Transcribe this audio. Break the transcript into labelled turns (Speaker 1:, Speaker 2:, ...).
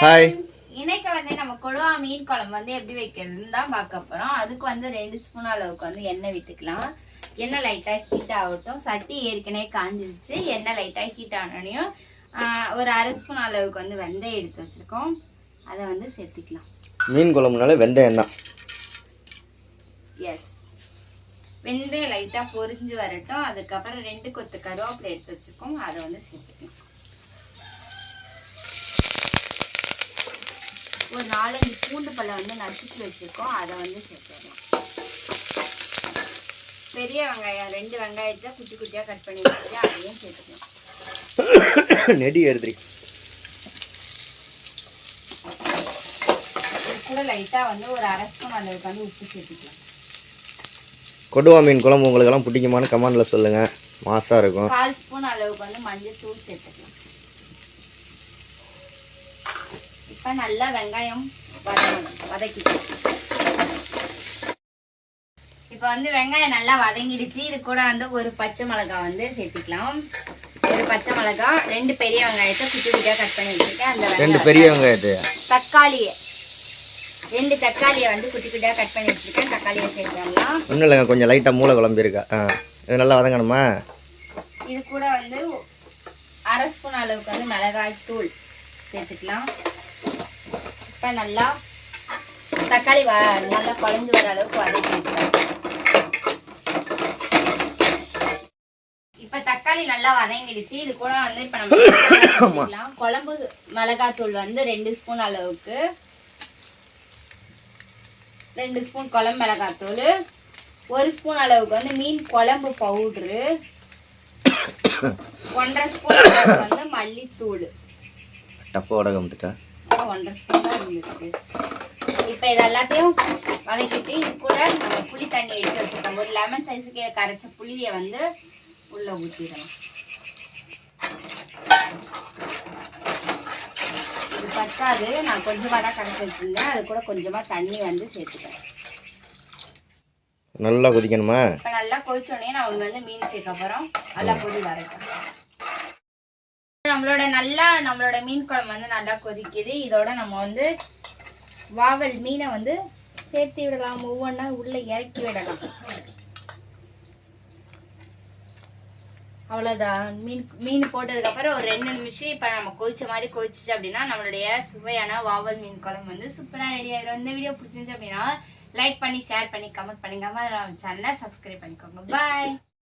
Speaker 1: Hi
Speaker 2: இன்னைக்கு வந்து நம்ம கொடுவா மீன் குழம்பு வந்து எப்படி வைக்கிறதுன்னு தான் பார்க்க போறோம். அதுக்கு வந்து ரெண்டு ஸ்பூன் அளவுக்கு வந்து எண்ணெய் விட்டுக்கலாம். எண்ணெய் லைட்டா ஹீட் ஆகட்டும். சட்டி ஏற்கனவே காஞ்சிருச்சு. எண்ணெய் லைட்டா ஹீட் ஆனோடனையும் ஒரு அரை ஸ்பூன் அளவுக்கு வந்து வெந்தயம் எடுத்து வச்சிருக்கோம். அதை வந்து சேர்த்துக்கலாம்.
Speaker 1: மீன் குழம்புனால வெந்தயம் தான்.
Speaker 2: எஸ் வெந்தயம் லைட்டா பொரிஞ்சு வரட்டும். அதுக்கப்புறம் ரெண்டு கொத்து கருவேப்பிலை எடுத்து வச்சிருக்கோம். அதை வந்து சேர்த்துக்கலாம். ஒரு நாலஞ்சு பூண்டு பழம் வந்து நசுக்கி வச்சிருக்கோம். அதை வந்து சேர்த்துடலாம். பெரிய வெங்காயம் ரெண்டு வெங்காயத்தை குட்டி குட்டியா கட் பண்ணி வச்சுட்டு அதையும் சேர்த்துக்கலாம்.
Speaker 1: நெடி எடுத்துரி
Speaker 2: கூட லைட்டா வந்து ஒரு அரை ஸ்பூன் அளவுக்கு வந்து உப்பு சேர்த்துக்கலாம்.
Speaker 1: கொடுவா மீன் குழம்பு உங்களுக்கெல்லாம் பிடிக்குமான்னு கமெண்டில் சொல்லுங்கள் மாசாக இருக்கும்.
Speaker 2: கால் ஸ்பூன் அளவுக்கு வந்து மஞ்சள் தூள் சேர்த்துக்கலாம். இப்போ நல்லா வெங்காயம் வதக்கிக்கலாம் இப்போ வந்து வெங்காயம் நல்லா வதங்கிடுச்சு. இது கூட வந்து ஒரு பச்சை மிளகாய் வந்து சேர்த்துக்கலாம். ஒரு பச்சை மிளகாய் ரெண்டு பெரிய வெங்காயத்தை குட்டி குட்டியாக கட் பண்ணி வச்சுருக்கேன். அந்த
Speaker 1: ரெண்டு பெரிய வெங்காயத்து.
Speaker 2: தக்காளியை ரெண்டு தக்காளியை வந்து குட்டி குட்டியாக கட் பண்ணி வச்சுருக்கேன். தக்காளியை சேர்த்துடலாம்.
Speaker 1: ஒன்றும் இல்லைங்க கொஞ்சம் லைட்டாக மூளை குழம்பிருக்கா ஆ இது நல்லா வதங்கணுமா?
Speaker 2: இது கூட வந்து அரை ஸ்பூன் அளவுக்கு வந்து மிளகாய் தூள் சேர்த்துக்கலாம். இப்போ நல்லா தக்காளி வ நல்லா குழஞ்சி வர அளவுக்கு வதக்கி வச்சுக்கலாம் இப்போ தக்காளி நல்லா வதங்கிடுச்சு. இது கூட வந்து இப்போ நம்ம. குழம்பு மிளகாய் தூள் வந்து ரெண்டு ஸ்பூன் அளவுக்கு ரெண்டு ஸ்பூன் குழம்பு மிளகாய் தூள் ஒரு ஸ்பூன் அளவுக்கு வந்து மீன் குழம்பு பவுட்ரு ஒன்றரை ஸ்பூன் அளவுக்கு வந்து மல்லித்தூள்.
Speaker 1: டப்பா
Speaker 2: ஒன்றரை ஸ்பூன். இருந்துச்சு இப்போ இது எல்லாத்தையும் வதக்கிட்டு இது கூட நம்ம புளி தண்ணி எடுத்து வச்சுருக்கோம். ஒரு லெமன் சைஸுக்கு கரைச்ச புளியை வந்து உள்ள ஊற்றிடலாம் இது பத்தாது. நான் கொஞ்சமாக தான் கரைச்சி வச்சுருந்தேன். அது கூட கொஞ்சமாக தண்ணி வந்து சேர்த்துக்கிறேன்.
Speaker 1: நல்லா கொதிக்கணுமா?
Speaker 2: இப்போ நல்லா கொதிச்சோடனே நம்ம வந்து மீன் சேர்க்க போகிறோம் நல்லா கொதி வரட்டும். நம்மளோட நல்லா நம்மளோட மீன் குழம்பு வந்து நல்லா கொதிக்குது. இதோட நம்ம வந்து வாவல் மீனை வந்து சேர்த்து விடலாம். ஒவ்வொன்றா உள்ள இறக்கி விடலாம். அவ்வளோதான் மீன் மீன் போட்டதுக்கப்புறம் ஒரு ரெண்டு நிமிஷம் இப்போ நம்ம கொதிச்ச மாதிரி கொதிச்சிச்சு அப்படின்னா நம்மளுடைய சுவையான வாவல் மீன் குழம்பு வந்து சூப்பராக ரெடி ஆயிரும். இந்த வீடியோ பிடிச்சிருந்துச்சு அப்படின்னா லைக் பண்ணி ஷேர் பண்ணி கமெண்ட் பண்ணிக்காம சேனலை சப்ஸ்கிரைப் பண்ணிக்கோங்க. பாய்